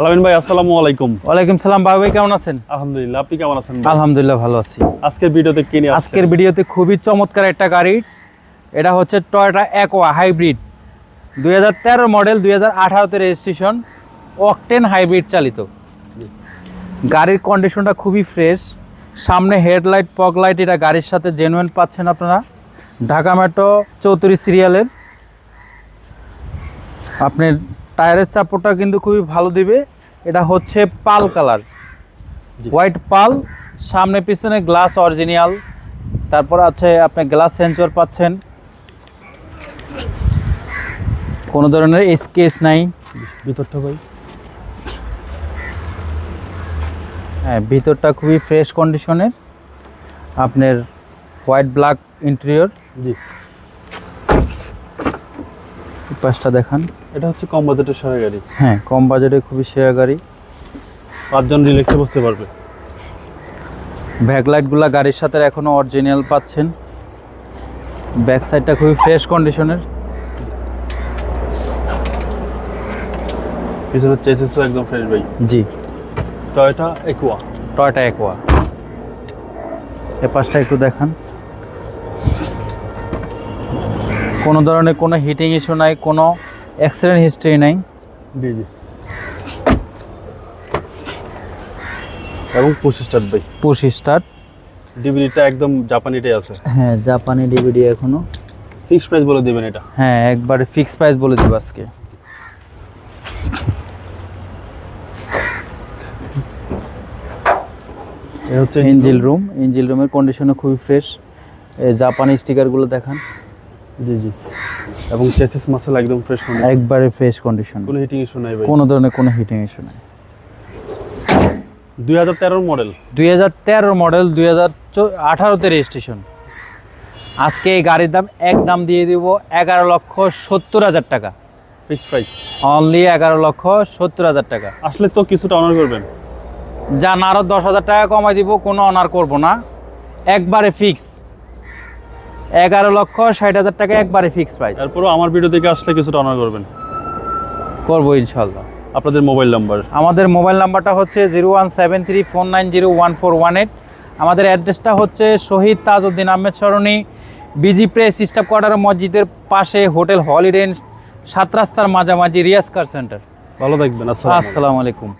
আলামিন ভাই আসসালামু আলাইকুম। ওয়ালাইকুম সালাম বাবু ভাই কেমন আছেন? আলহামদুলিল্লাহ আপনি কেমন আছেন আলহামদুলিল্লাহ ভালো আছি। আজকের ভিডিওতে কি নিয়ে আজকের ভিডিওতে খুবই চমৎকার একটা গাড়ি। এটা হচ্ছে টয়োটা অ্যাকোয়া হাইব্রিড দুই হাজার তেরো মডেল দুই হাজার রেজিস্ট্রেশন অকটেন হাইব্রিড চালিত। গাড়ির কন্ডিশনটা খুবই ফ্রেশ সামনে হেডলাইট পগ লাইট এটা গাড়ির সাথে জেনুয়েন পাচ্ছেন আপনারা। ঢাকা মেট্রো চৌত্রিশ সিরিয়ালের আপনার টায়ারের সাপোর্টটা কিন্তু খুবই ভালো দিবে। এটা হচ্ছে পাল কালার। হোয়াইট পাল সামনে পিছনে গ্লাস অরিজিনাল তারপর আছে আপনি গ্লাস সেন্সর পাচ্ছেন। কোনো ধরনের স্কেচ নাই। ভিতরটা ভাই। হ্যাঁ ভিতরটা খুবই ফ্রেশ কন্ডিশনের। আপনার হোয়াইট ব্ল্যাক ইন্টেরিয়র। জি। পাশটা দেখান। এটা হচ্ছে কম বাজেটের সারা গাড়ি। হ্যাঁ কম বাজেটে খুবই সেরা গাড়ি। পাঁচজন রিল্যাক্সে বসতে পারবে। ব্যাকলাইটগুলো গাড়ির সাথে এখনও অরিজিনাল পাচ্ছেন। ব্যাক সাইডটা খুবই ফ্রেশ কন্ডিশনের পিছনের চেসিসও একদম ফ্রেশ ভাই। জি। টয়টা একুয়া টয়টা একোয়া এ পাশটা একটু দেখান। কোনো ধরনের কোনো হিটিং ইস্যু নাই কোনো অ্যাক্সিডেন্ট হিস্ট্রি নাই। জি জি। এবং পঁচিশ স্টার্ট ভাই। পুশ স্টার্ট ডিভিডিটা একদম জাপানিটাই আছে। হ্যাঁ জাপানি ডিভিডি এখনও। ফিক্স প্রাইস বলে দিবেন এটা। হ্যাঁ একবারে ফিক্স প্রাইস বলে দেবো আজকে। হচ্ছে ইঞ্জিল রুম ইঞ্জিল রুমের কন্ডিশনও খুবই ফ্রেশ জাপানি স্টিকারগুলো দেখান। জি জি। এবং চেসিস মাসেল একদম ফ্রেশ একবারে ফ্রেশ কন্ডিশন কোনো হিটিং ইস্যু নাই ভাই। কোনো ধরনের কোনো হিটিং ইস্যু নাই। দুই হাজার তেরোর মডেল দুই হাজার তেরো মডেল দুই হাজার আঠারোতে রেজিস্ট্রেশন আজকে এই গাড়ির দাম এক দাম দিয়ে দিব এগারো লক্ষ সত্তর হাজার টাকা। ফিক্স প্রাইস অনলি এগারো লক্ষ সত্তর হাজার টাকা। আসলে তো কিছুটা অনার করবেন। যা না আরও দশ হাজার টাকা কমাই দিব কোনো অনার করব না। একবারে ফিক্স এগারো লক্ষ ষাট হাজার টাকা একবারে ফিক্স প্রাইস তারপরেও আমার ভিডিও থেকে আসলে কিছুটা অনার করবেন। করব ইনশাল্লাহ আপনাদের মোবাইল নাম্বার আমাদের মোবাইল নাম্বারটা হচ্ছে zero one seven three four nine zero one four one eight. আমাদের অ্যাড্রেসটা হচ্ছে Shahid Tajuddin Ahmed Sarani BG press staff quarter মসজিদের পাশে হোটেল হলিডে ইন সাত রাস্তার মাঝামাঝি রিয়াজ কার সেন্টার। ভালো থাকবেন আসসালামু আলাইকুম।